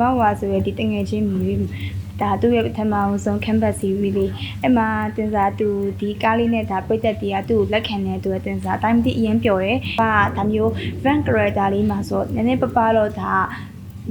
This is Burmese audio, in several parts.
မဝါဆိုရဒီတငယ်ချင်းမီဒါသူ့ရဲ့ပထမအောင်ဆုံး campus series လေးအဲ့မှာတင်စားသူဒီကားလေးနဲ့ဒါပြည့်သက်တီးကသူ့ကိုလက်ခံနေသူရဲ့တင်စားအတိုင်းတိအရင်ပျော်တယ်။ဟာဒါမျိုး van character လေးမှာဆိုနည်းနည်းပပတော့ဒါ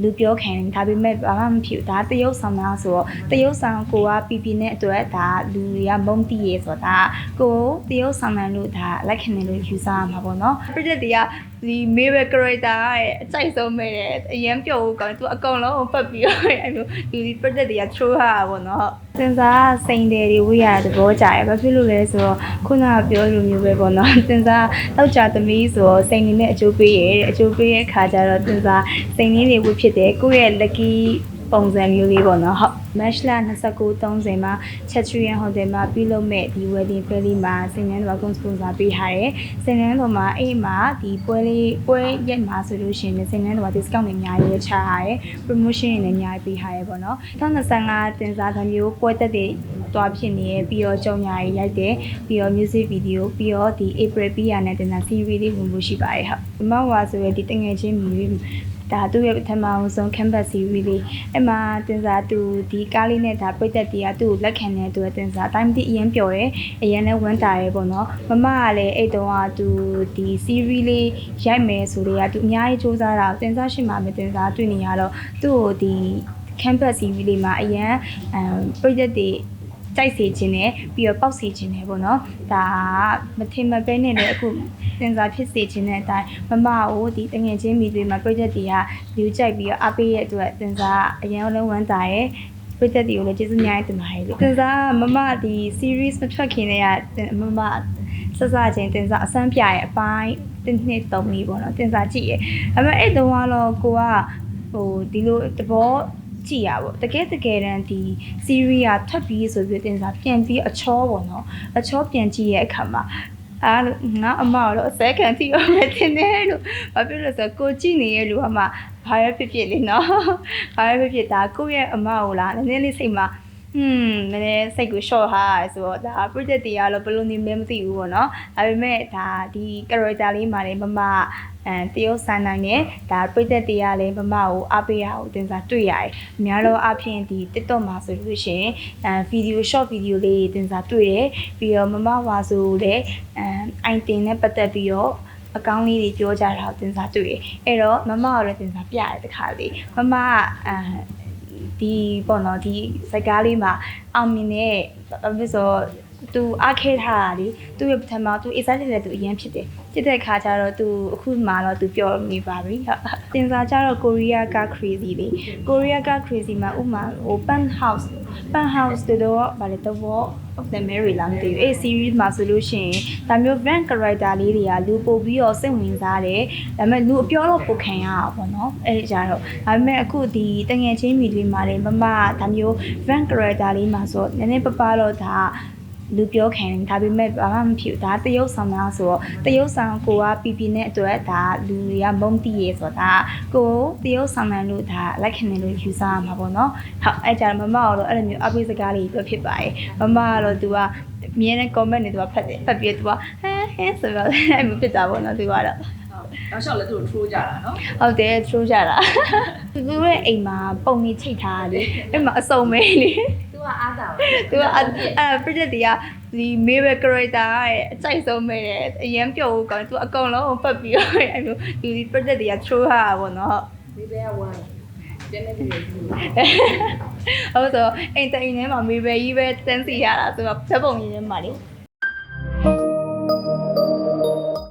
လူပြောခံဒါပေမဲ့ဘာမှမဖြစ်ဘူးဒါတရုပ်ဆောင်များဆိုတော့တရုပ်ဆောင်ကိုကပီပီနဲ့အတွက်ဒါလူတွေကမုံတီးရေဆိုတော့ဒါကိုတရုပ်ဆောင်မှန်လို့ဒါလက်ခံနေလို့ယူဆရမှာပေါ့နော်ပြည့်သက်တီးကဒီ mirror character ရဲ့အကြိုက်ဆုံးပဲတဲ့အရင်ပြောဖို့ကောင်းသူအကုန်လုံးပတ်ပြီးတော့အဲ့လိုဒီပြည့်သက်တီးက throw ဟာပေါ့နော်စင်စားစိန်တယ်တွေဝိရတဲ့သဘောကြရဘာဖြစ်လို့လဲဆိုတော့ခုနကပြောလိုမျိုးပဲပေါ့နော်စင်စားတောက်ကြသမီးဆိုတော့စိန်နေနဲ့အကျိုးပေးရတဲ့အကျိုးပေးရဲ့ခါကျတော့စင်စားစိန်လေးတွေဝတ်ဖြစ်တယ်ကိုယ့်ရဲ့ lucky ပုံစံမျိုးလေးပေါ့နော်ဟုတ် match လ29 30မှာ Chatrian Hotel မှာပြုလုပ်မဲ့ဒီ wedding fair လေးမှာစင်နန်းတော်က sponsor ပေးထားတယ်။စင်နန်းတော်မှာအဲ့မှာဒီပွဲလေးပွဲရက်မှာဆိုလို့ရှိရင်စင်နန်းတော်က discount တွေအများကြီးချထားတယ်။ promotion တွေလည်းအများကြီးပေးထားတယ်ပေါ့နော်။2025တင်စားသမျိုးပွဲသက်တွေတွားဖြစ်နေရပြီးတော့ကြုံညာရေးရိုက်တယ်ပြီးတော့ music video ပြီးတော့ဒီ April ပြီးရတဲ့တင်စား series လေးဝင်လို့ရှိပါတယ်ဟုတ်။မမဝါဆိုရဒီတငယ်ချင်းမီ ဒါသူ့ရဲ့ပထမအောင်ဆုံး campus series လေးအဲ့မှာတင်စားသူဒီကားလေးနဲ့ဒါပြည့်သက်တီးကသူ့ကိုလက်ခံနေသူရဲ့တင်စားအတိုင်းတိအရင်ပျော်တယ်အရင်လည်းဝမ်းတာရဲပေါ့နော်မမကလည်းအဲ့တုန်းကသူဒီ series လေးရိုက်မယ်ဆိုလေကသူအများကြီးစူးစမ်းတာတင်စားရှိမှမတင်စားတွေ့နေရတော့သူ့ကိုဒီ campus series လေးမှာအရင်အမ်ပြည့်သက်တီး ကြိုက်စေခြင်းနဲ့ပြီးတော့ပောက်စေခြင်းနဲ့ပေါ့နော်ဒါမထင်မပဲနဲ့လည်းအခုစင်စားဖြစ်စေခြင်းနဲ့အတိုင်းမမကိုဒီတငယ်ချင်းမိတွေမှာ project တွေကလူကြိုက်ပြီးတော့အပေးရဲ့အတွက်စင်စားအရင်လုံးဝမ်းသာရဲ့ project တွေကိုလည်းကျေးဇူးများတင်ပါတယ်လို့စင်စားမမဒီ series မထွက်ခင်တည်းကမမစစချင်းတင်စားအစမ်းပြရဲ့အပိုင်းတစ်နှစ်သုံးနည်းပေါ့နော်တင်စားကြည့်ရဲ့ဒါပေမဲ့အဲ့တုန်းကတော့ကိုကဟိုဒီလိုတဘော ကြည့်ရပေါ့တကယ်တကယ်တမ်းဒီ series ကထွက်ပြီးဆိုပြီးတင်စားပြန်ပြီးအချောပေါ့နော်အချောပြန်ကြည့်ရဲ့အခါမှာအားလို့ငါအမတော့အစဲခံတိရောမတင်နဲ့လို့ဘာဖြစ်လို့လဲဆိုတော့ကိုကြည့်နေတဲ့လူကမှဘာရဖြစ်ဖြစ်လေးနော်ဘာရဖြစ်ဖြစ်ဒါကိုယ့်ရဲ့အမကိုလားနည်းနည်းလေးစိတ်မှာ ဟွန်းနည်းနည်းစိတ်ကို short ဟာဆိုတော့ဒါ project တွေကတော့ဘယ်လိုနေမဲမသိဘူးပေါ့နော်ဒါပေမဲ့ဒါဒီ character လေးမှာလည်းမမအဲတရုတ်ဆန်နိုင်နဲ့ဒါ project တွေကလည်းမမကိုအားပေးရအောင်တင်စားတွေ့ရတယ်အများတော့အဖြစ်ဒီ TikTok မှာဆိုလို့ရှိရင်အဲ video short video လေးတင်စားတွေ့တယ်ပြီးတော့မမဝါဆိုလည်းအဲ item နဲ့ပတ်သက်ပြီးတော့အကောင်းလေးတွေပြောကြတာကိုတင်စားတွေ့ရအဲ့တော့မမကလည်းတင်စားပြရတယ်တခါလေးမမကအဲ ဒီပေါ့နော်ဒီစကားလေးမှာအောင်မြင်တဲ့ဘာဖြစ်ဆို သူအားခဲထားတာလေသူ့ရဲ့ပထမသူ excited တဲ့သူအရင်ဖြစ်တယ်ဖြစ်တဲ့ခါကျတော့သူအခုမှတော့သူပြောနေပါပြီဟုတ်တင်စားကြတော့ကိုရီးယားက crazy လေကိုရီးယားက crazy မှာဥမာဟို pen house pen house တော့ဗာလေတော့ of the Mary လာမသိဘူးအဲ့ series မှာဆိုလို့ရှိရင်ဒါမျိုး brand character လေးတွေကလူပို့ပြီးတော့စိတ်ဝင်စားတယ်ဒါပေမဲ့လူအပြောတော့ပိုခံရတာပေါ့နော်အဲ့ကြတော့ဒါပေမဲ့အခုဒီတငယ်ချင်းမီလေးမှာလည်းမမဒါမျိုး brand character လေးမှာဆိုနည်းနည်းပပတော့ဒါ လူပြောခံဒါပေမဲ့ဘာမှမဖြစ်ဘူးဒါတရုတ်ဆောင်သားဆိုတော့တရုတ်ဆောင်ကိုက PP နဲ့အတွက်ဒါလူတွေကမုံတိရေဆိုတော့ဒါကိုတရုတ်ဆောင်သားလို့ဒါလက်ခံတယ်လို့ယူဆရမှာပေါ့နော်ဟုတ်အဲ့ကြမမကတော့အဲ့လိုမျိုးအပိစကားလေးပြောဖြစ်ပါတယ်မမကတော့သူကမြဲတဲ့ comment တွေသူကဖတ်တယ်ဖတ်ပြီးသူကဟဲဟဲဆိုတော့အဲ့မျိုးဖြစ်တာပေါ့နော်သူကတော့ နောက်လျှောက်လည်းသူတို့ထိုးကြတာနော်ဟုတ်တယ်ထိုးကြတာသူတို့ရဲ့အိမ်မှာပုံကြီးချိတ်ထားတယ်အဲ့မှာအစုံမဲလေသူကအားတာပါသူကအဲ့ပြည့်တဲ့ကဒီ mirror character ရဲ့အကြိုက်ဆုံးပဲတဲ့အရင်ပြောဖို့ကောင်းသူအကုန်လုံးပတ်ပြီးတော့အဲ့လိုဒီပြည့်တဲ့က throw ဟာပေါ့နော်ဒီဘက်ကဝမ်းကျန်တဲ့လူတွေဘူးဟုတ်ဆိုအိမ်တိုင်ထဲမှာ mirror ကြီးပဲတန်းစီရတာဆိုတော့ဓာတ်ပုံကြီးထဲမှာလေ